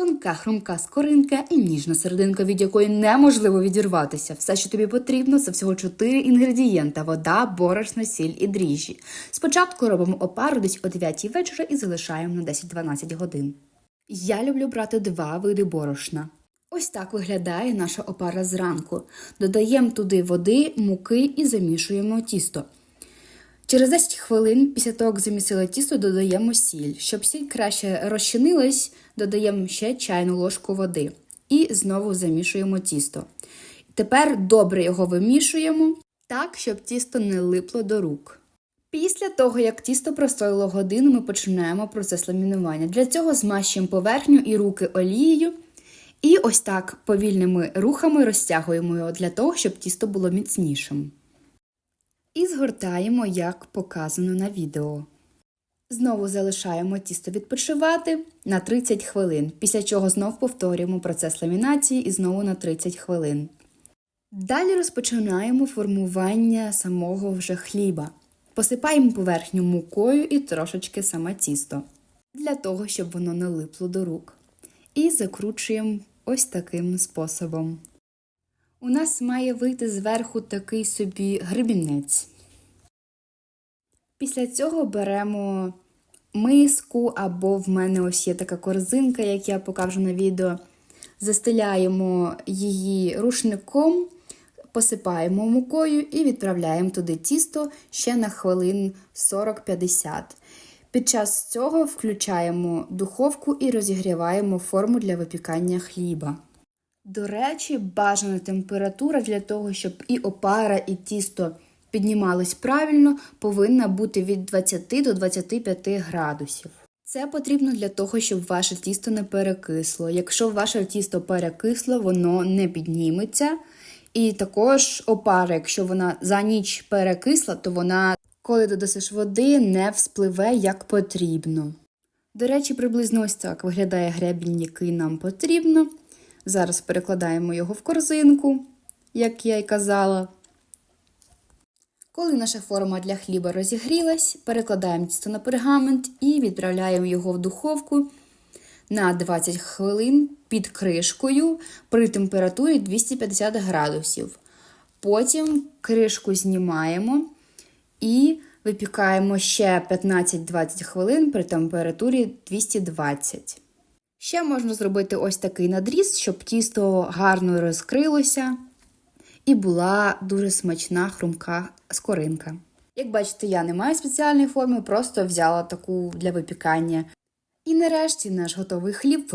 Тонка хрумка скоринка і ніжна серединка, від якої неможливо відірватися. Все, що тобі потрібно, це всього 4 інгредієнта: вода, борошно, сіль і дріжджі. Спочатку робимо опару десь о 9 вечора і залишаємо на 10-12 годин. Я люблю брати два види борошна. Ось так виглядає наша опара зранку. Додаємо туди води, муки і замішуємо тісто. Через 10 хвилин після того, як замісили тісто, додаємо сіль. Щоб сіль краще розчинилась, додаємо ще чайну ложку води і знову замішуємо тісто. Тепер добре його вимішуємо так, щоб тісто не липло до рук. Після того, як тісто простоїло годину, ми починаємо процес ламінування. Для цього змащуємо поверхню і руки олією. І ось так повільними рухами розтягуємо його для того, щоб тісто було міцнішим. І згортаємо, як показано на відео. Знову залишаємо тісто відпочивати на 30 хвилин, після чого знов повторюємо процес ламінації і знову на 30 хвилин. Далі розпочинаємо формування самого вже хліба. Посипаємо поверхню мукою і трошечки саме тісто, для того, щоб воно не липло до рук. І закручуємо ось таким способом. У нас має вийти зверху такий собі гребінець. Після цього беремо миску, або в мене ось є така корзинка, як я покажу на відео. Застеляємо її рушником, посипаємо мукою і відправляємо туди тісто ще на хвилин 40-50. Під час цього включаємо духовку і розігріваємо форму для випікання хліба. До речі, бажана температура для того, щоб і опара, і тісто піднімались правильно, повинна бути від 20 до 25 градусів. Це потрібно для того, щоб ваше тісто не перекисло. Якщо ваше тісто перекисло, воно не підніметься. І також опара, якщо вона за ніч перекисла, то вона, коли додасиш води, не вспливе як потрібно. До речі, приблизно ось так виглядає гребінь, який нам потрібно. Зараз перекладаємо його в корзинку, як я й казала. Коли наша форма для хліба розігрілась, перекладаємо тісто на пергамент і відправляємо його в духовку на 20 хвилин під кришкою при температурі 250 градусів. Потім кришку знімаємо і випікаємо ще 15-20 хвилин при температурі 220. Ще можна зробити ось такий надріз, щоб тісто гарно розкрилося і була дуже смачна хрумка скоринка. Як бачите, я не маю спеціальної форми, просто взяла таку для випікання. І нарешті наш готовий хліб